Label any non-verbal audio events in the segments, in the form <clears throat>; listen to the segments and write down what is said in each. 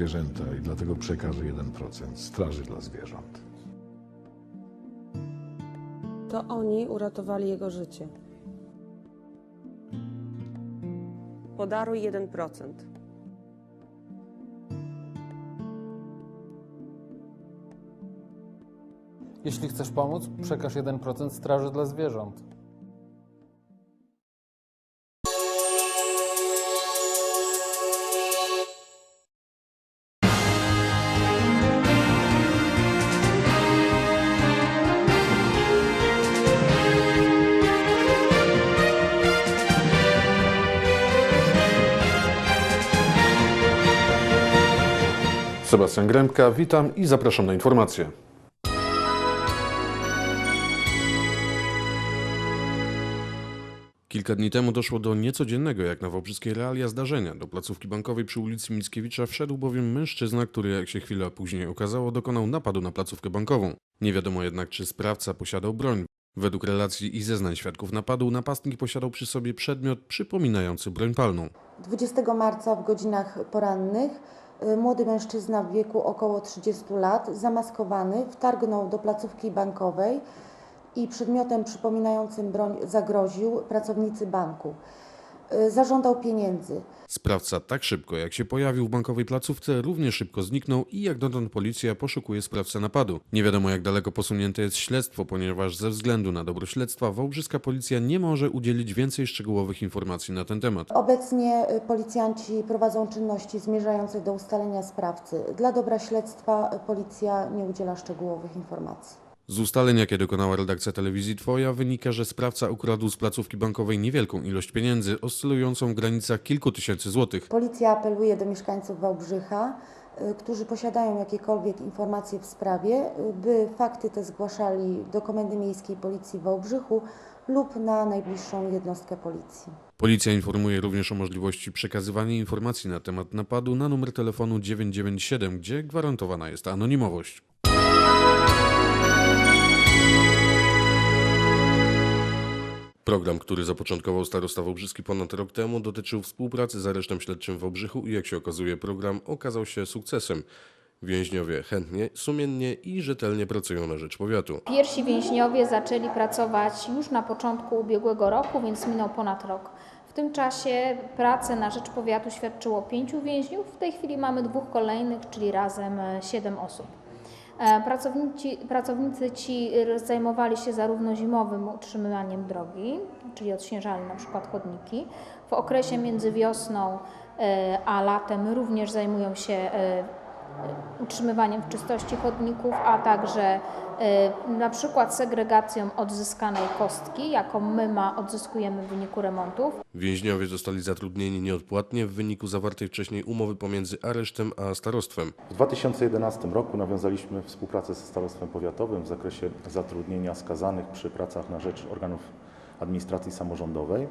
Zwierzęta i dlatego przekażę 1% straży dla zwierząt. To oni uratowali jego życie. Podaruj 1%. Jeśli chcesz pomóc, przekaż 1% straży dla zwierząt. Sebastian Grębka, witam i zapraszam na informacje. Kilka dni temu doszło do niecodziennego, jak na wałbrzyskie realia zdarzenia. Do placówki bankowej przy ulicy Mickiewicza wszedł bowiem mężczyzna, który, jak się chwilę później okazało, dokonał napadu na placówkę bankową. Nie wiadomo jednak, czy sprawca posiadał broń. Według relacji i zeznań świadków napadu, napastnik posiadał przy sobie przedmiot przypominający broń palną. 20 marca w godzinach porannych młody mężczyzna w wieku około 30 lat, zamaskowany, wtargnął do placówki bankowej i przedmiotem przypominającym broń zagroził pracownicy banku. Y, Zażądał pieniędzy. Sprawca tak szybko, jak się pojawił w bankowej placówce, równie szybko zniknął i jak dotąd policja poszukuje sprawcę napadu. Nie wiadomo jak daleko posunięte jest śledztwo, ponieważ ze względu na dobro śledztwa wałbrzyska policja nie może udzielić więcej szczegółowych informacji na ten temat. Obecnie y, policjanci prowadzą czynności zmierzające do ustalenia sprawcy. Dla dobra śledztwa y, policja nie udziela szczegółowych informacji. Z ustaleń, jakie dokonała redakcja telewizji Twoja, wynika, że sprawca ukradł z placówki bankowej niewielką ilość pieniędzy, oscylującą w granicach kilku tysięcy złotych. Policja apeluje do mieszkańców Wałbrzycha, y, którzy posiadają jakiekolwiek informacje w sprawie, by fakty te zgłaszali do Komendy Miejskiej Policji w Wałbrzychu lub na najbliższą jednostkę policji. Policja informuje również o możliwości przekazywania informacji na temat napadu na numer telefonu 997, gdzie gwarantowana jest anonimowość. Program, który zapoczątkował starosta Wałbrzyski ponad rok temu, dotyczył współpracy z aresztem śledczym w Wałbrzychu i jak się okazuje, program okazał się sukcesem. Więźniowie chętnie, sumiennie i rzetelnie pracują na rzecz powiatu. Pierwsi więźniowie zaczęli pracować już na początku ubiegłego roku, więc minął ponad rok. W tym czasie pracę na rzecz powiatu świadczyło pięciu więźniów. W tej chwili mamy dwóch kolejnych, czyli razem siedem osób. E, Pracownici, pracownicy ci zajmowali się zarówno zimowym utrzymywaniem drogi, czyli odśnieżali na przykład chodniki. W okresie między wiosną e, a latem również zajmują się e, utrzymywaniem w czystości chodników, a także y, na przykład segregacją odzyskanej kostki, jaką my ma odzyskujemy w wyniku remontów. Więźniowie zostali zatrudnieni nieodpłatnie w wyniku zawartej wcześniej umowy pomiędzy aresztem a starostwem. W 2011 roku nawiązaliśmy współpracę ze Starostwem Powiatowym w zakresie zatrudnienia skazanych przy pracach na rzecz organów administracji samorządowej.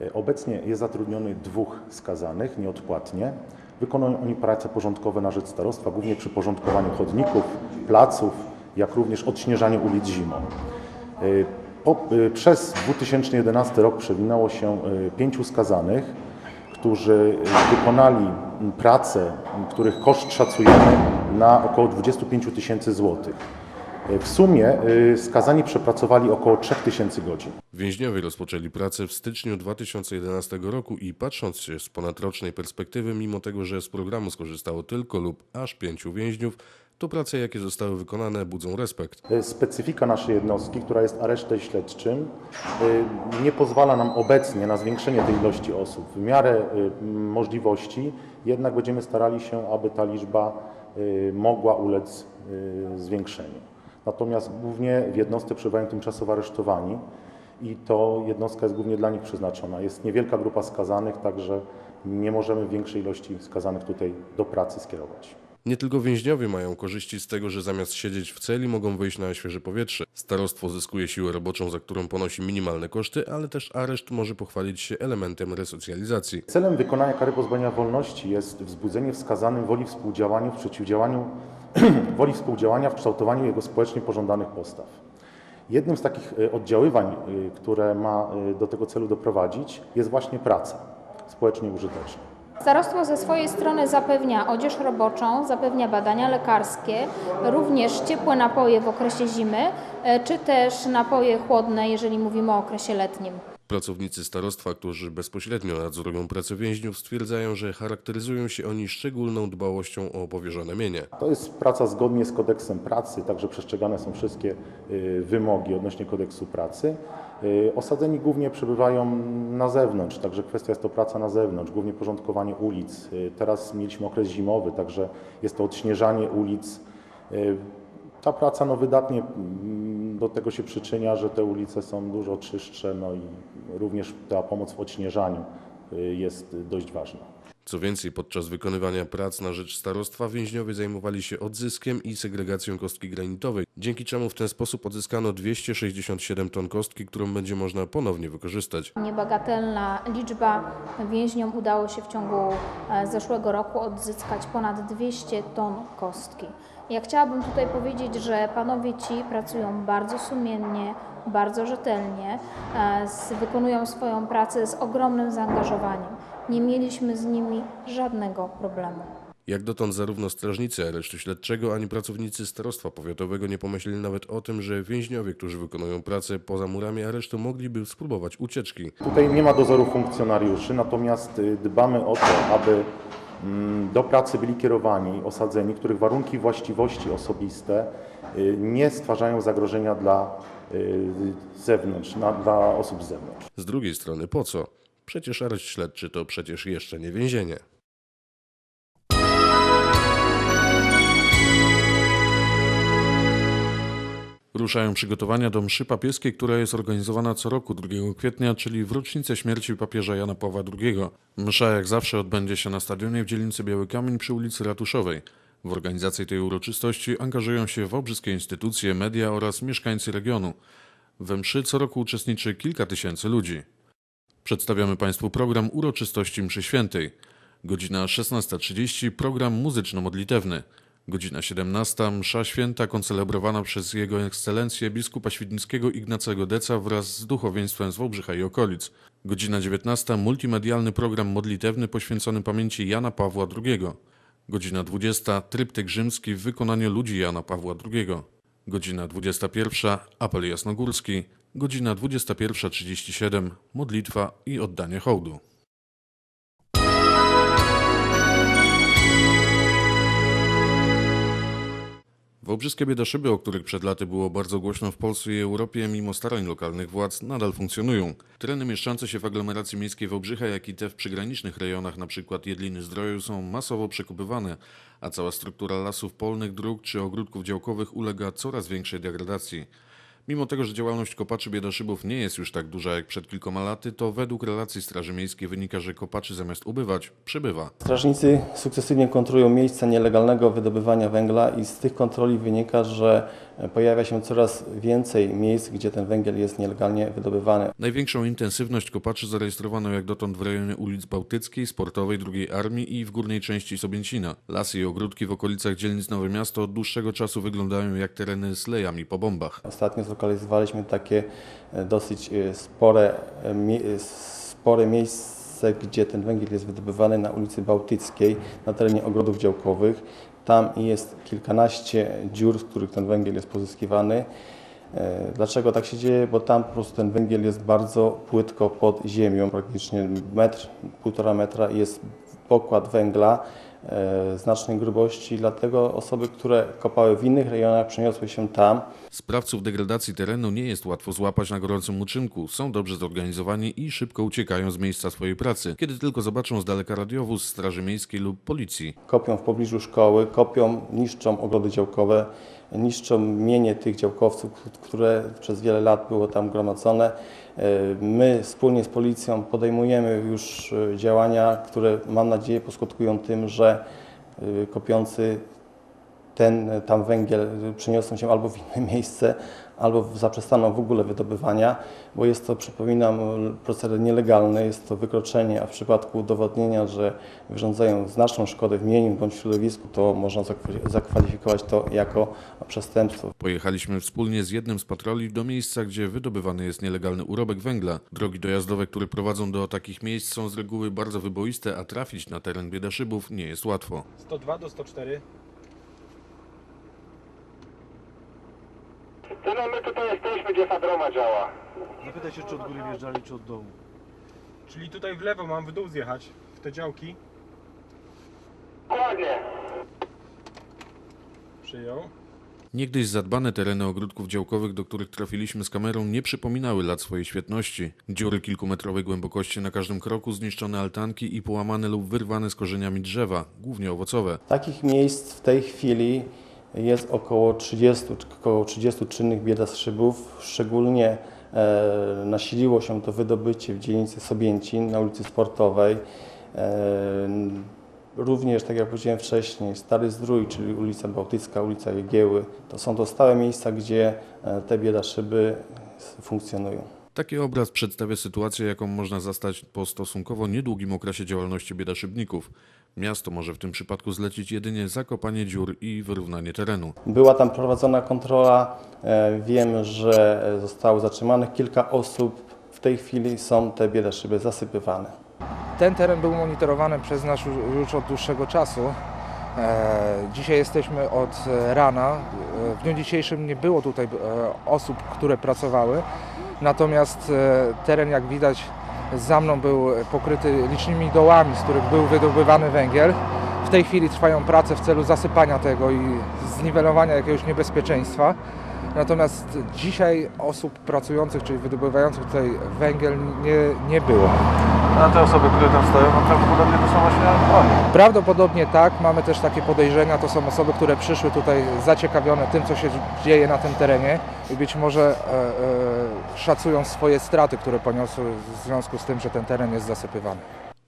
E, Obecnie jest zatrudnionych dwóch skazanych nieodpłatnie. Wykonują oni prace porządkowe na rzecz starostwa, głównie przy porządkowaniu chodników, placów, jak również odśnieżaniu ulic zimą. E, Po, e, przez 2011 rok przewinęło się e, pięciu skazanych, którzy wykonali prace, których koszt szacujemy na około 25 tysięcy złotych. E, W sumie e, skazani przepracowali około 3000 godzin. Więźniowie rozpoczęli pracę w styczniu 2011 roku i patrząc się z ponadrocznej perspektywy, mimo tego, że z programu skorzystało tylko lub aż pięciu więźniów, to prace, jakie zostały wykonane, budzą respekt. E, Specyfika naszej jednostki, która jest aresztem śledczym, nie pozwala nam obecnie na zwiększenie tej ilości osób. W miarę możliwości jednak będziemy starali się, aby ta liczba mogła ulec zwiększeniu. Natomiast głównie w jednostce przebywają tymczasowo aresztowani i to jednostka jest głównie dla nich przeznaczona. Jest niewielka grupa skazanych, także nie możemy większej ilości skazanych tutaj do pracy skierować. Nie tylko więźniowie mają korzyści z tego, że zamiast siedzieć w celi, mogą wyjść na świeże powietrze. Starostwo zyskuje siłę roboczą, za którą ponosi minimalne koszty, ale też areszt może pochwalić się elementem resocjalizacji. Celem wykonania kary pozbawienia wolności jest wzbudzenie wskazanym woli współdziałania w przeciwdziałaniu <clears throat> woli współdziałania w kształtowaniu jego społecznie pożądanych postaw. Jednym z takich e, oddziaływań, e, które ma e, do tego celu doprowadzić, jest właśnie praca społecznie użyteczna. Starostwo ze swojej strony zapewnia odzież roboczą, zapewnia badania lekarskie, również ciepłe napoje w okresie zimy, e, czy też napoje chłodne, jeżeli mówimy o okresie letnim. Pracownicy starostwa, którzy bezpośrednio nadzorują pracę więźniów, stwierdzają, że charakteryzują się oni szczególną dbałością o powierzone mienie. To jest praca zgodnie z kodeksem pracy, także przestrzegane są wszystkie y, wymogi odnośnie kodeksu pracy. Y, Osadzeni głównie przebywają na zewnątrz, także kwestia jest to praca na zewnątrz, głównie porządkowanie ulic. Y, Teraz mieliśmy okres zimowy, także jest to odśnieżanie ulic. Y, Ta praca no, wydatnie mm, do tego się przyczynia, że te ulice są dużo czystsze, no i również ta pomoc w odśnieżaniu jest dość ważna. Co więcej, podczas wykonywania prac na rzecz starostwa więźniowie zajmowali się odzyskiem i segregacją kostki granitowej, dzięki czemu w ten sposób odzyskano 267 ton kostki, którą będzie można ponownie wykorzystać. Niebagatelna liczba więźniom udało się w ciągu e, zeszłego roku odzyskać ponad 200 ton kostki. Ja chciałabym tutaj powiedzieć, że panowie ci pracują bardzo sumiennie, bardzo rzetelnie, e, wykonują swoją pracę z ogromnym zaangażowaniem. Nie mieliśmy z nimi żadnego problemu. Jak dotąd zarówno strażnicy aresztu śledczego, ani pracownicy starostwa powiatowego nie pomyśleli nawet o tym, że więźniowie, którzy wykonują pracę poza murami aresztu, mogliby spróbować ucieczki. Tutaj nie ma dozoru funkcjonariuszy, natomiast y, dbamy o to, aby mm, do pracy byli kierowani osadzeni, których warunki właściwości osobiste y, nie stwarzają zagrożenia dla y, zewnątrz, dla osób z zewnątrz. Z drugiej strony, po co? Przecież areszt śledczy to przecież jeszcze nie więzienie. Ruszają przygotowania do mszy papieskiej, która jest organizowana co roku 2 kwietnia, czyli w rocznicę śmierci papieża Jana Pawła II. Msza jak zawsze odbędzie się na stadionie w dzielnicy Biały Kamień przy ulicy Ratuszowej. W organizację tej uroczystości angażują się wałbrzyskie instytucje, media oraz mieszkańcy regionu. We mszy co roku uczestniczy kilka tysięcy ludzi. Przedstawiamy Państwu program uroczystości mszy świętej. Godzina 16.30 program muzyczno-modlitewny. Godzina 17 msza święta koncelebrowana przez Jego Ekscelencję biskupa świdnickiego Ignacego Deca wraz z duchowieństwem z Wałbrzycha i okolic. Godzina 19 multimedialny program modlitewny poświęcony pamięci Jana Pawła II. Godzina 20 tryptyk rzymski w wykonaniu ludzi Jana Pawła II. Godzina 21 apel jasnogórski. Godzina 21.37 modlitwa i oddanie hołdu. Wałbrzyskie biedaszyby, o których przed laty było bardzo głośno w Polsce i Europie, mimo starań lokalnych władz, nadal funkcjonują. Tereny mieszczące się w aglomeracji miejskiej Wałbrzycha, jak i te w przygranicznych rejonach, np. Jedliny Zdroju, są masowo przekupywane, a cała struktura lasów polnych, dróg czy ogródków działkowych ulega coraz większej degradacji. Mimo tego, że działalność kopaczy biedaszybów nie jest już tak duża jak przed kilkoma laty, to według relacji Straży Miejskiej wynika, że kopaczy zamiast ubywać, przybywa. Strażnicy sukcesywnie kontrolują miejsca nielegalnego wydobywania węgla i z tych kontroli wynika, że pojawia się coraz więcej miejsc, gdzie ten węgiel jest nielegalnie wydobywany. Największą intensywność kopaczy zarejestrowano jak dotąd w rejonie ulic Bałtyckiej, Sportowej, II Armii i w górnej części Sobięcina. Lasy i ogródki w okolicach dzielnic Nowe Miasto od dłuższego czasu wyglądają jak tereny z lejami po bombach. Ostatnio zlokalizowaliśmy takie e, dosyć e, spore, e, spore miejsce, gdzie ten węgiel jest wydobywany na ulicy Bałtyckiej, na terenie ogrodów działkowych. Tam jest kilkanaście dziur, z których ten węgiel jest pozyskiwany. Dlaczego tak się dzieje? Bo tam po prostu ten węgiel jest bardzo płytko pod ziemią, praktycznie metr, półtora metra jest pokład węgla znacznej grubości, dlatego osoby, które kopały w innych rejonach przeniosły się tam. Sprawców degradacji terenu nie jest łatwo złapać na gorącym uczynku. Są dobrze zorganizowani i szybko uciekają z miejsca swojej pracy, kiedy tylko zobaczą z daleka radiowóz Straży Miejskiej lub Policji. kopią w pobliżu szkoły, kopią, niszczą ogrody działkowe, niszczą mienie tych działkowców, które przez wiele lat było tam gromadzone. E, My wspólnie z policją podejmujemy już e, działania, które mam nadzieję poskutkują tym, że e, kopiący ten tam węgiel przeniosą się albo w inne <laughs> miejsce, albo zaprzestaną w ogóle wydobywania, bo jest to, przypominam, proceder nielegalny, jest to wykroczenie, a w przypadku udowodnienia, że wyrządzają znaczną szkodę w mieniu bądź środowisku, to można zakwa- zakwalifikować to jako przestępstwo. Pojechaliśmy wspólnie z jednym z patroli do miejsca, gdzie wydobywany jest nielegalny urobek węgla. Drogi dojazdowe, które prowadzą do takich miejsc są z reguły bardzo wyboiste, a trafić na teren Biedaszybów nie jest łatwo. 102 do 104. Tyle my tutaj jesteśmy, gdzie Fadroma działa. Zapytaj się, czy od góry wjeżdżali, czy od dołu. Czyli tutaj w lewo mam w dół zjechać, w te działki. Dokładnie. Przyjął. Niegdyś zadbane tereny ogródków działkowych, do których trafiliśmy z kamerą, nie przypominały lat swojej świetności. Dziury kilkumetrowej głębokości na każdym kroku, zniszczone altanki i połamane lub wyrwane z korzeniami drzewa, głównie owocowe. Takich miejsc w tej chwili jest około 30, około 30 czynnych biedaszybów. Szczególnie e, nasiliło się to wydobycie w dzielnicy Sobięcin na ulicy Sportowej. E, również, tak jak powiedziałem wcześniej, Stary Zdrój, czyli ulica Bałtycka, ulica Jegieły. To są to stałe miejsca, gdzie e, te biedaszyby funkcjonują. Taki obraz przedstawia sytuację, jaką można zastać po stosunkowo niedługim okresie działalności biedaszybników. Miasto może w tym przypadku zlecić jedynie zakopanie dziur i wyrównanie terenu. Była tam prowadzona kontrola. E, Wiem, że zostało zatrzymanych kilka osób. W tej chwili są te biedaszyby zasypywane. Ten teren był monitorowany przez nas już- od dłuższego czasu. E, Dzisiaj jesteśmy od e, rana. W dniu dzisiejszym nie było tutaj osób, które pracowały. Natomiast e, teren, jak widać, za mną był pokryty licznymi dołami, z których był wydobywany węgiel. W tej chwili trwają prace w celu zasypania tego i zniwelowania jakiegoś niebezpieczeństwa. Natomiast dzisiaj osób pracujących, czyli wydobywających tutaj węgiel nie, nie było. A te osoby, które tam stoją, no prawdopodobnie to są właśnie oni. Prawdopodobnie tak, mamy też takie podejrzenia, to są osoby, które przyszły tutaj zaciekawione tym, co się dzieje na tym terenie i być może e, e, szacują swoje straty, które poniosły w związku z tym, że ten teren jest zasypywany.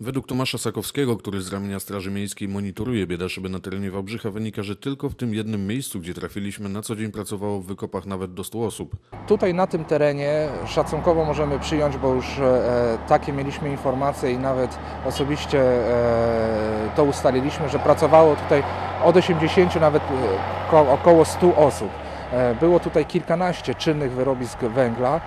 Według Tomasza Sakowskiego, który z ramienia Straży Miejskiej monitoruje biedaszyby na terenie Wałbrzycha, wynika, że tylko w tym jednym miejscu, gdzie trafiliśmy, na co dzień pracowało w wykopach nawet do 100 osób. Tutaj na tym terenie szacunkowo możemy przyjąć, bo już e, takie mieliśmy informacje i nawet osobiście e, to ustaliliśmy, że pracowało tutaj od 80 nawet e, ko, około 100 osób. E, Było tutaj kilkanaście czynnych wyrobisk węgla,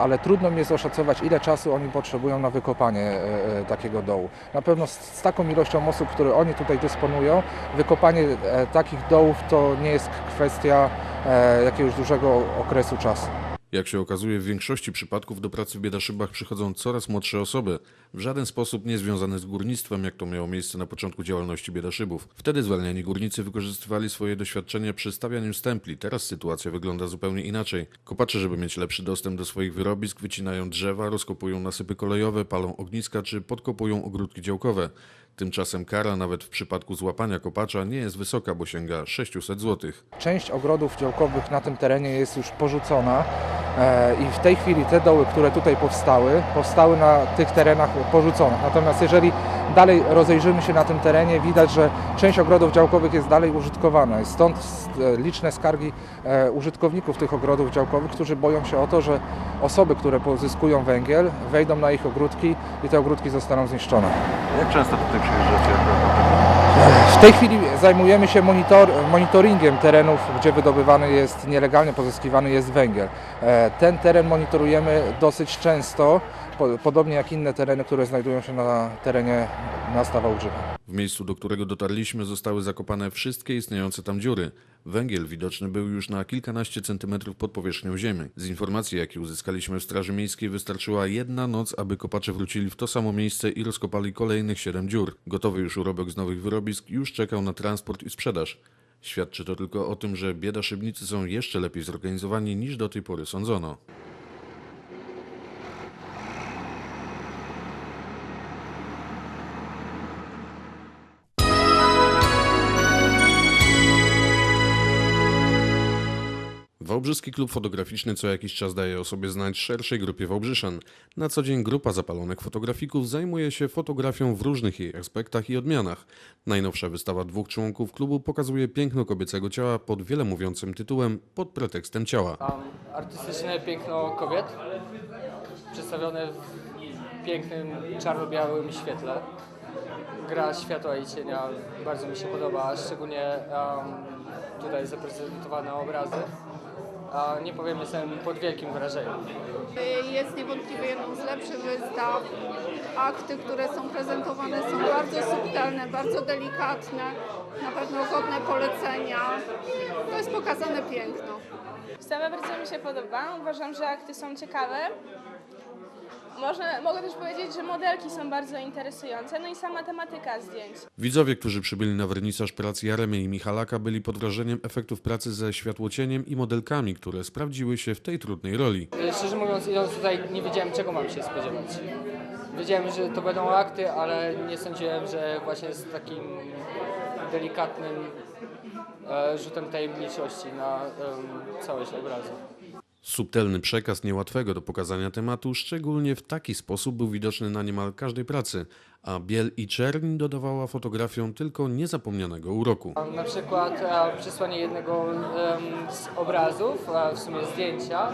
ale trudno mi jest oszacować, ile czasu oni potrzebują na wykopanie e, e, takiego dołu. Na pewno z, taką ilością osób, które oni tutaj dysponują, wykopanie e, takich dołów to nie jest kwestia e, jakiegoś dużego okresu czasu. Jak się okazuje, w większości przypadków do pracy w biedaszybach przychodzą coraz młodsze osoby, w żaden sposób nie związane z górnictwem, jak to miało miejsce na początku działalności biedaszybów. Wtedy zwalniani górnicy wykorzystywali swoje doświadczenie przy stawianiu stempli. Teraz sytuacja wygląda zupełnie inaczej. Kopacze, żeby mieć lepszy dostęp do swoich wyrobisk, wycinają drzewa, rozkopują nasypy kolejowe, palą ogniska czy podkopują ogródki działkowe. Tymczasem kara nawet w przypadku złapania kopacza nie jest wysoka, bo sięga 600 zł. Część ogrodów działkowych na tym terenie jest już porzucona e, i w tej chwili te doły, które tutaj powstały, powstały na tych terenach porzuconych. Natomiast jeżeli dalej rozejrzymy się na tym terenie, widać, że część ogrodów działkowych jest dalej użytkowana. Stąd e, liczne skargi e, użytkowników tych ogrodów działkowych, którzy boją się o to, że osoby, które pozyskują węgiel, wejdą na ich ogródki i te ogródki zostaną zniszczone. Jak często tutaj przyjeżdżacie? W tej chwili zajmujemy się monitor, monitoringiem terenów, gdzie wydobywany jest, nielegalnie pozyskiwany jest węgiel. E, Ten teren monitorujemy dosyć często, podobnie jak inne tereny, które znajdują się na terenie miasta Wałbrzycha. W miejscu, do którego dotarliśmy, zostały zakopane wszystkie istniejące tam dziury. Węgiel widoczny był już na kilkanaście centymetrów pod powierzchnią ziemi. Z informacji, jakie uzyskaliśmy w Straży Miejskiej, wystarczyła jedna noc, aby kopacze wrócili w to samo miejsce i rozkopali kolejnych siedem dziur. Gotowy już urobek z nowych wyrobisk już czekał na transport i sprzedaż. Świadczy to tylko o tym, że biedaszybnicy są jeszcze lepiej zorganizowani niż do tej pory sądzono. Wałbrzyski Klub Fotograficzny co jakiś czas daje o sobie znać szerszej grupie Wałbrzyszan. Na co dzień grupa zapalonych fotografików zajmuje się fotografią w różnych jej aspektach i odmianach. Najnowsza wystawa dwóch członków klubu pokazuje piękno kobiecego ciała pod wiele mówiącym tytułem Pod pretekstem ciała. Artystyczne piękno kobiet przedstawione w pięknym czarno-białym świetle. Gra światła i cienia bardzo mi się podoba, szczególnie em, tutaj zaprezentowane obrazy. A nie powiem, jestem pod wielkim wrażeniem. Jest niewątpliwie jedną z lepszych wystaw. Akty, które są prezentowane są bardzo subtelne, bardzo delikatne, na pewno godne polecenia. To jest pokazane piękno. Wystawa bardzo mi się podoba. Uważam, że akty są ciekawe. Można, mogę też powiedzieć, że modelki są bardzo interesujące, no i sama tematyka zdjęć. Widzowie, którzy przybyli na wernisaż prac Jaremy i Michalaka byli pod wrażeniem efektów pracy ze światłocieniem i modelkami, które sprawdziły się w tej trudnej roli. E, Szczerze mówiąc, idąc tutaj nie wiedziałem czego mam się spodziewać. Wiedziałem, że to będą akty, ale nie sądziłem, że właśnie z takim delikatnym e, rzutem tajemniczości na em, całość obrazu. Subtelny przekaz niełatwego do pokazania tematu, szczególnie w taki sposób był widoczny na niemal każdej pracy, a biel i czerń dodawała fotografią tylko niezapomnianego uroku. Na przykład e, przesłanie jednego z obrazów, w sumie zdjęcia,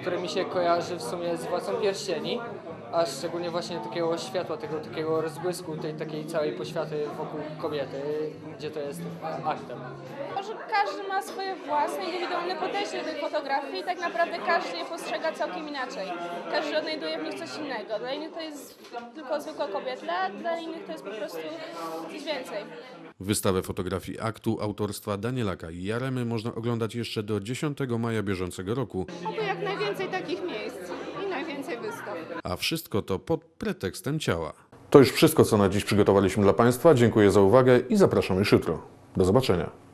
które mi się kojarzy w sumie z Władcą Pierścieni, a szczególnie właśnie takiego światła, tego takiego rozbłysku, tej takiej całej poświaty wokół kobiety, gdzie to jest aktem. Może każdy ma swoje własne, indywidualne podejście do tej fotografii i tak naprawdę każdy je postrzega całkiem inaczej. Każdy odnajduje w nich coś innego. Dla innych to jest tylko zwykła kobieta, a dla innych to jest po prostu coś więcej. Wystawę fotografii aktu autorstwa Danielaka i Jaremy można oglądać jeszcze do 10 maja bieżącego roku, Oby jak najwięcej takich miejsc i najwięcej wystaw. A wszystko to pod pretekstem ciała. To już wszystko, co na dziś przygotowaliśmy dla Państwa. Dziękuję za uwagę i zapraszam już jutro. Do zobaczenia.